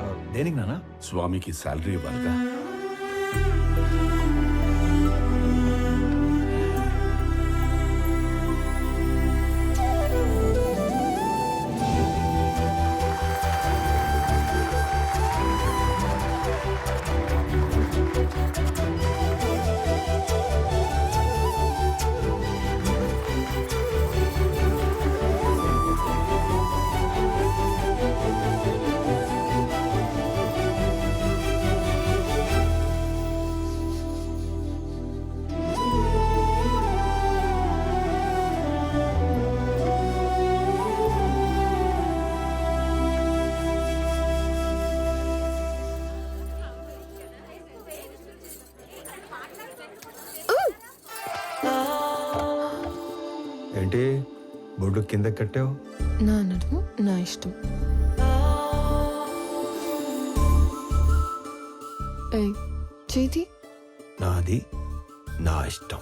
ఆ, దేనికి నాన్న? స్వామికి శాలరీ ఇవ్వాలిగా. కింద కట్టావు? నా నడుము నా ఇష్టం. ఏయ్ చేతి? నాది నా ఇష్టం.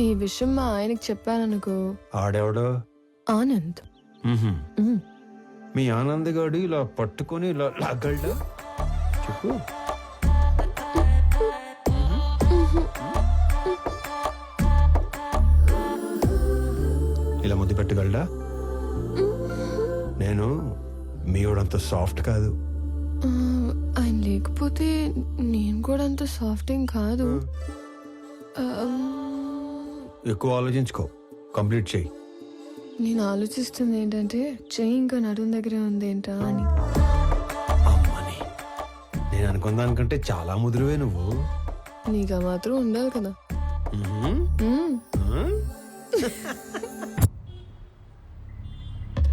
ఈ విషయం మా ఆయనకి చెప్పాననుకో. ఆడెవడో? ఆనంద్. మీ ఆనంద్ గాడు ఇలా పట్టుకొని ఇలా లాగలడా? చెప్పు. ఇలా ముద్దు పెట్టగలడా? నేను మీవాడంత సాఫ్ట్ కాదు. ఆయన లేకపోతే నేను కూడా అంత సాఫ్ట్ ఏం కాదు. ఎక్కువ ఆలోచించుకో. కంప్లీట్ చేయి. నేను ఆలోచిస్తుంది ఏంటంటే చెయ్యి ఇంకా నడుము దగ్గరే ఉంది ఏంటా అని. అమ్మని. నేను అనుకున్న దానికంటే చాలా ముదురువే నువ్వు. నీకు మాత్రం ఉండాలి కదా మ్మ్. మ్, మ్మ్.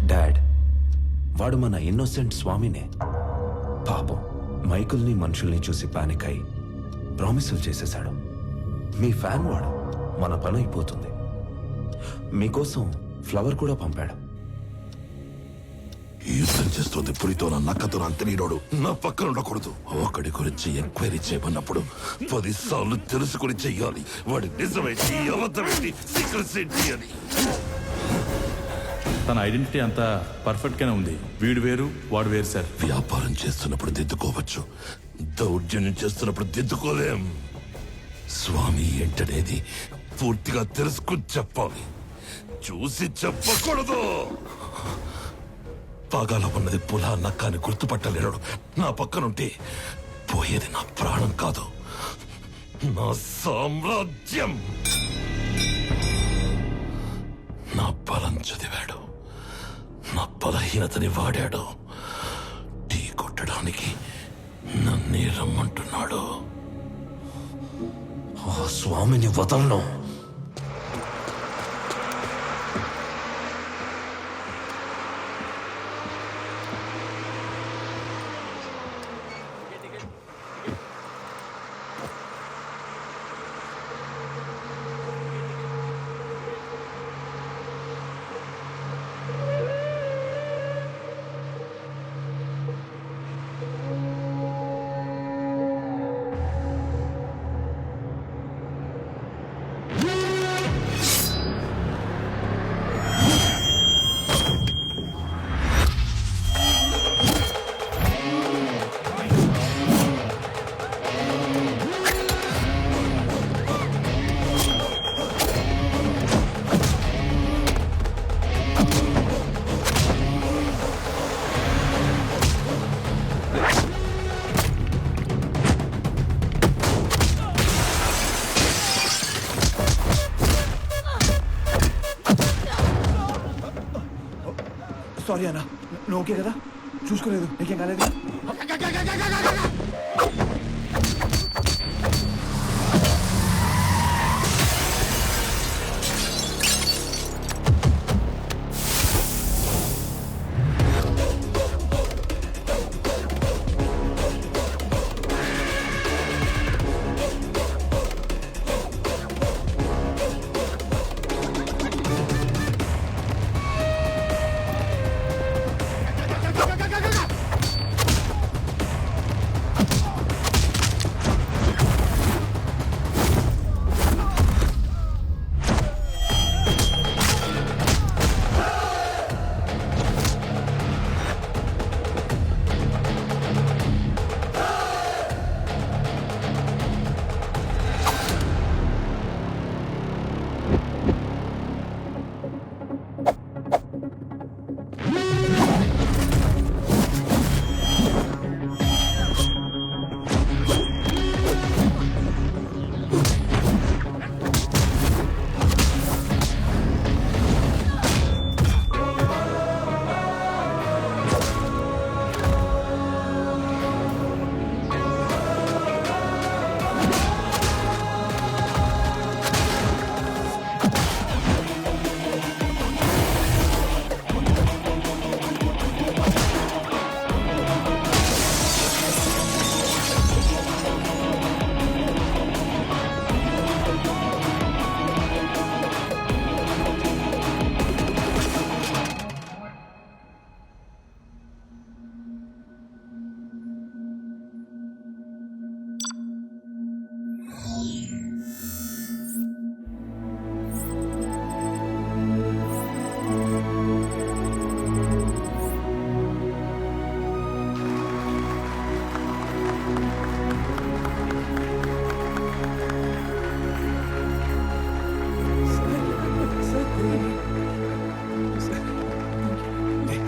డాడ్ వాడు మన ఇన్నోసెంట్ స్వామినే. పాపం మైకుల్ని మనుషుల్ని చూసి పానిక్ అయి ప్రామిసులు చేసేశాడు. మీ ఫ్యాన్ వాడు మన పని అయిపోతుంది. మీకోసం ఫ్లవర్ కూడా పంపాడు. యుద్ధం చేస్తుంది పులితో నా నక్కతో నా తెలియనోడు నా పక్కన ఉండకూడదు. ఒకడి గురించి ఎంక్వైరీ చేయమన్నప్పుడు పదిసార్లు తెలుసుకుని చెయ్యాలి. వాడి నిజమేంటి అబద్ధమేంటి సీక్రెట్స్ ఏంటి అని. తన ఐడెంటిటీ అంతా పర్ఫెక్ట్ గానే ఉంది. వీడు వేరు వాడు వేరు సార్ వ్యాపారం చేస్తున్నప్పుడు దిద్దుకోవచ్చు. దౌర్జన్యం చేస్తున్నప్పుడు దిద్దుకోలేం. స్వామి ఏంటనేది పూర్తిగా తెలుసుకుని చెప్పాలి. చూసి చెప్పకూడదు. పాగాలో ఉన్నది పులా నక్క గుర్తుపట్టలేడు. నా పక్కనుంటే పోయేది నా ప్రాణం కాదు. నా సామ్రాజ్యం. బలహీనతని వాడాడు. టీ కొట్టడానికి నన్నే రమ్మంటున్నాడు. ఆ స్వామిని వదలను. నువ్వు ఓకే కదా? చూసుకోలేదు. నీకేం కాలేదు?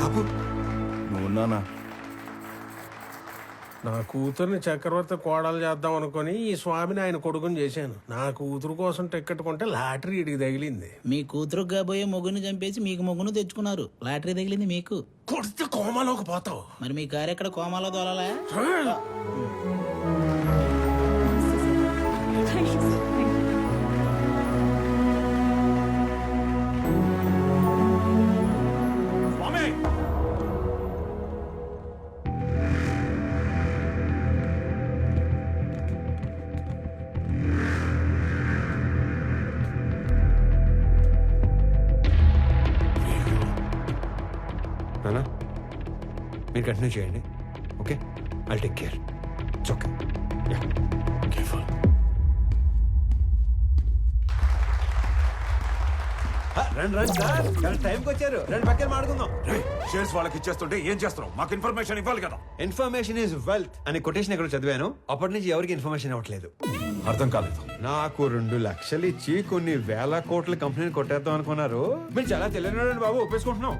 బాబు. నువ్వు ఉన్నానా? నా కూతుర్ని చక్రవర్తి కోడలు చేద్దాం అనుకుని ఈ స్వామిని ఆయన కొడుకుని చేశాను. నా కూతురు కోసం టిక్కెట్ కొంటే లాటరీ ఇడికి తగిలింది. మీ కూతురు కాబోయే మొగుని చంపేసి మీకు మొగును తెచ్చుకున్నారు. లాటరీ తగిలింది మీకు. కొడితే కోమాలోకి పోతావు. మరి మీ కారు ఎక్కడ కోమాలో దోలలే కంటిన్యూ చేయండి. Okay? I take care it's okay careful రండి రండి సార్. టైంకి వచ్చారు. రండి పక్కన మాడుకుందాం షేర్స్ వాళ్ళకి ఇచ్చేస్తుంటే ఏం మాకు ఇన్ఫర్మేషన్ ఇవ్వాలి కదా. ఇన్ఫర్మేషన్ ఈజ్ వెల్త్ అనే కొటేషన్ ఎక్కడ చదివాను? అప్పటి నుంచి ఎవరికి ఇన్ఫర్మేషన్ ఇవ్వట్లేదు. అర్థం కాలేదు. నాకు రెండు లక్షలు ఇచ్చి కొన్ని వేల కోట్ల కంపెనీని కొట్టేద్దాం అనుకున్నారు. మీరు చాలా తెలియనాడండి బాబు ఒప్పేసుకుంటున్నాం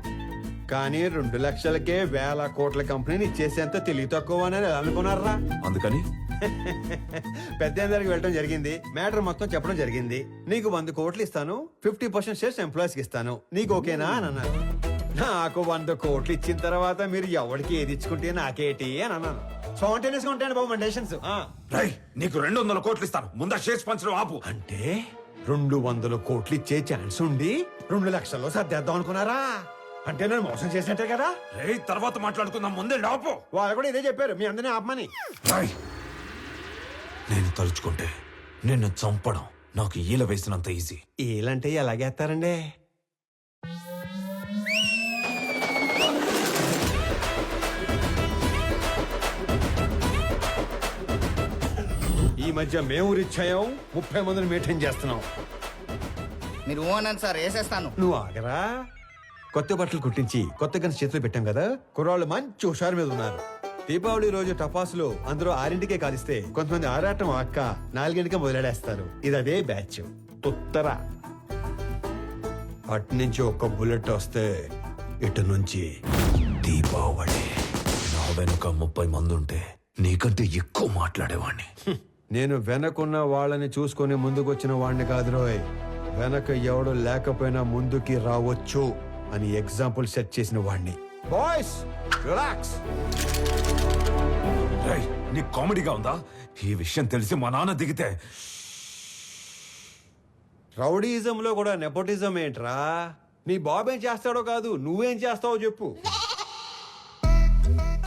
కానీ రెండు లక్షలకే వేల కోట్ల కంపెనీని ఇచ్చేసేంత తెలివి తక్కువ అని అనుకున్నారా అందుకని? పెద్ద వెళ్ళడం జరిగింది. మ్యాటర్ మొత్తం చెప్పడం జరిగింది. నీకు వంద కోట్లు ఇస్తాను ఫిఫ్టీ పర్సెంట్ షేర్స్ ఎంప్లాయీస్కి ఇస్తాను. నీకు ఓకేనా అని అన్నారు. నాకు వంద కోట్లు ఇచ్చిన తర్వాత మీరు ఎవరికి ఏది ఇచ్చుకుంటే నాకేటి అని అన్నాను. స్పాంటేనియస్గా ఉంటాయండి బాబు డెసిషన్స్ రై నీకు రెండు వందల కోట్లు ఇస్తాను. ముందా షేర్స్ పంచడం ఆపు. అంటే రెండు వందల కోట్లు ఇచ్చే ఛాన్స్ ఉండి రెండు లక్షల్లో సర్దేద్దాం అనుకున్నారా? అంటే నేను మోసం చేసినట్టే కదా? రే తర్వాత మాట్లాడుకుందాం ముందే ఆపు వాళ్ళు కూడా ఇదే చెప్పారు. మీ అందరినీ ఆపమని. నేను తలుచుకుంటే నిన్ను చంపడం నాకు ఈల వేసినంత ఈజీ. ఏలంటే ఎలాగేస్తారండి ఈ మధ్య మేము రిచ్ అయ్యాం ముప్పై మందిని మెయింటైన్ చేస్తున్నాం. మీరు ఓనని సార్ వేసేస్తాను. నువ్వు ఆగరా? కొత్త బట్టలు కుట్టించి కొత్త గన్స్ చేతిలో పెట్టాం కదా? కుర్రాళ్ళు మంచి హుషారు మీద ఉన్నారు. దీపావళి రోజు టపాసులు అందరూ ఆరింటికే కాలిస్తే కొంతమంది ఆరాటం అక్క నాలుగింటికే మొదలెడేస్తారు. ఇది అదే బ్యాచ్. ఉత్తర. అటు నుంచి ఒక్క బుల్లెట్ వస్తే ఇటు నుంచి దీపావళి. నా వెనుక ముప్పై మంది ఉంటే నీకంటే ఎక్కువ మాట్లాడేవాణ్ణి. నేను వెనకున్న వాళ్ళని చూసుకొని ముందుకొచ్చిన వాడిని కాదు రోయ్. వెనక ఎవడు లేకపోయినా ముందుకి రావచ్చు. అని ఎగ్జాంపుల్ సెట్ చేసిన వాడిని బాయ్స్ రిలాక్స్. నీకు కామెడీగా ఉందా? ఈ విషయం తెలిసి మా నాన్న దిగితే. రౌడీజంలో కూడా నెపోటిజం ఏంట్రా? నీ బాబు ఏం చేస్తాడో కాదు నువ్వేం చేస్తావో చెప్పు.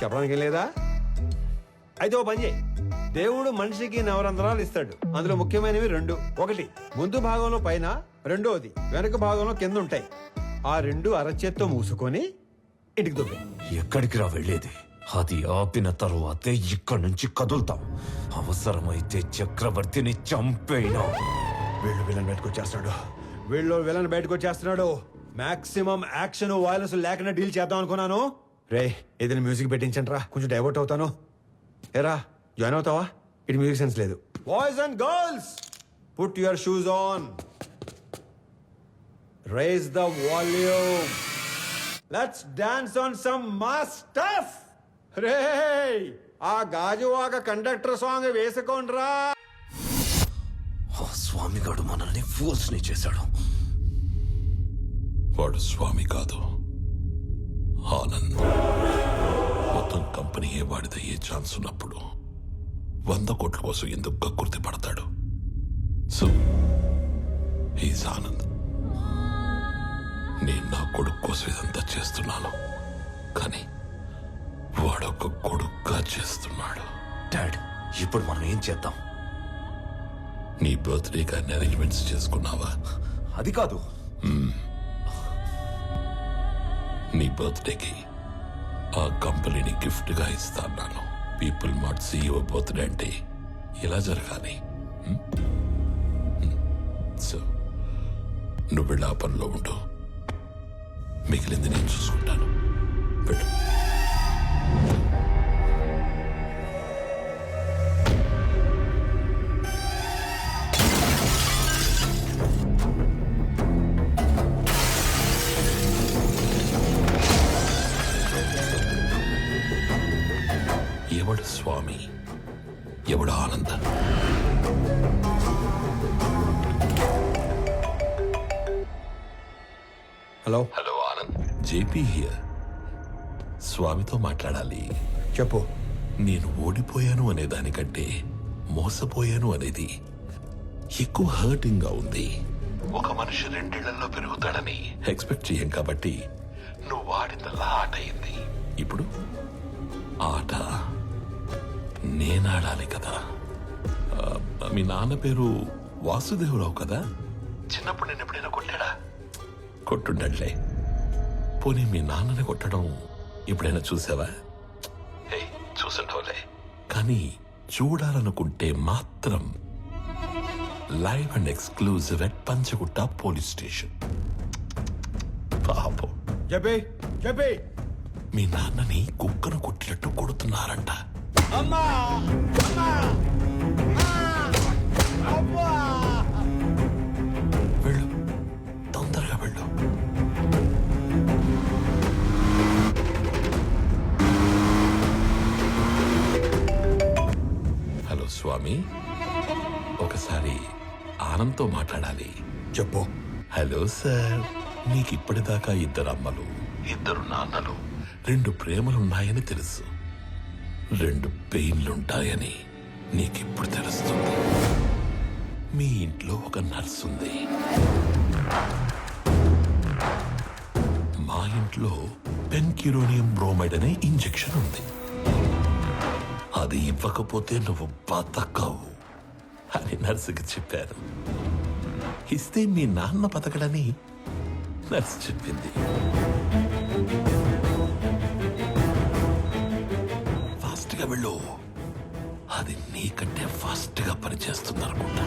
చెప్పడానికి లేదా? అయితే ఓ పని చేయి. దేవుడు మనిషికి నవరంధ్రాలు ఇస్తాడు. అందులో ముఖ్యమైనవి రెండు. ఒకటి ముందు భాగంలో పైన రెండోది వెనక భాగంలో కింద ఉంటాయి. ఆ రెండు అరచేత్తో మూసుకొని ఇంటికి దుబ్బే ఎక్కడికి రా వెళ్ళేది? అది ఆపిన తరువాతే ఇక్కడి నుంచి కదులుతాం. అవసరమైతే చక్రవర్తిని చంపేనా వీళ్ళు విలన్ బయటకు వచ్చేస్తున్నాడు. వీళ్ళు విలన్ బయటకు వచ్చేస్తున్నాడు. మాక్సిమం యాక్షన్ వైలెన్స్ లేకుండా డీల్ చేద్దాం అనుకున్నాను. రే ఏదైనా మ్యూజిక్ పెట్టించండి రా కొంచెం డైవర్ట్ అవుతాను. ఏరా జాయిన్ అవుతావా? ఇటు మ్యూజిక్ సెన్స్ లేదు. Boys and girls put your shoes on raise the volume let's dance on some mass stuff రే ఆ గాజువాక కండక్టర్ సాంగ్ వేసుకోండ్రా. ఆ స్వామిగాడు మనల్ని ఫూల్స్ని చేశాడు. వాడు స్వామి కాదు. ఆనంద్. మొత్తం కంపెనీ వాడిదయ్యే ఛాన్స్ ఉన్నప్పుడు వంద కోట్ల కోసం ఎందుకు కక్కుర్తి పడతాడు? So he's Anand. నేను నా కొడుకు కోసం ఇదంతా చేస్తున్నాను. కానీ వాడొక కొడుకుగా చేస్తున్నాడు. డాడ్ ఇప్పుడు మనం ఏం చేద్దాం? నీ బర్త్డే కానీ అరేంజ్మెంట్స్ చేసుకున్నావా? అది కాదు. నీ బర్త్డేకి ఆ కంపెనీని గిఫ్ట్గా ఇస్తాను people must see your birthday అంటే ఇలా జరగాలి. సో నువ్వు వెళ్ళి ఆ పనిలో ఉండు. మిగిలింది నేను చూసుకుంటాను. పెట్టు జేపీ హియర్. స్వామితో మాట్లాడాలి. చెప్పు. నేను ఓడిపోయాను అనే దానికంటే మోసపోయాను అనేది ఎక్కువ హర్టింగ్గా ఉంది. ఒక మనిషి రెండేళ్ళలో పెరుగుతాడని ఎక్స్పెక్ట్ చేయం కాబట్టి నువ్వు ఆడిందల్లా ఆట అయింది. ఇప్పుడు ఆట నేనాడాలి కదా. మీ నాన్న పేరు వాసుదేవరావు కదా? చిన్నప్పుడు నేను ఎప్పుడైనా కొట్టాడా? కొట్టుండట్లే. పోనీ మీ నాన్నని కొట్టడం ఎప్పుడైనా చూసావా? చూసుండవులే కానీ చూడాలనుకుంటే మాత్రం live and exclusive at Panjagutta police station. పాపం. చెప్పి చెప్పి మీ నాన్నని కుక్కను కొట్టినట్టు కొడుతున్నారంట. వెళ్ళు స్వామి ఒకసారి ఆనంద్తో మాట్లాడాలి. చెప్పు. హలో సార్ నీకు ఇప్పటిదాకా ఇద్దరు అమ్మలు ఇద్దరు నాన్నలు రెండు ప్రేమలున్నాయని తెలుసు. రెండు పెయిన్లుంటాయని నీకిప్పుడు తెలుస్తుంది. మీ ఇంట్లో ఒక నర్స్ ఉంది. మా ఇంట్లో పెన్కిరోనియం బ్రోమైడ్ అనే ఇంజెక్షన్ ఉంది. అది ఇవ్వకపోతే నువ్వు బతకవు అని నర్సుకి చెప్పారు. ఇస్తే మీ నాన్న బతకడని నర్సు చెప్పింది. ఫాస్ట్గా వెళ్ళు. అది నీకంటే ఫాస్ట్గా పనిచేస్తుంది అనుకుంటా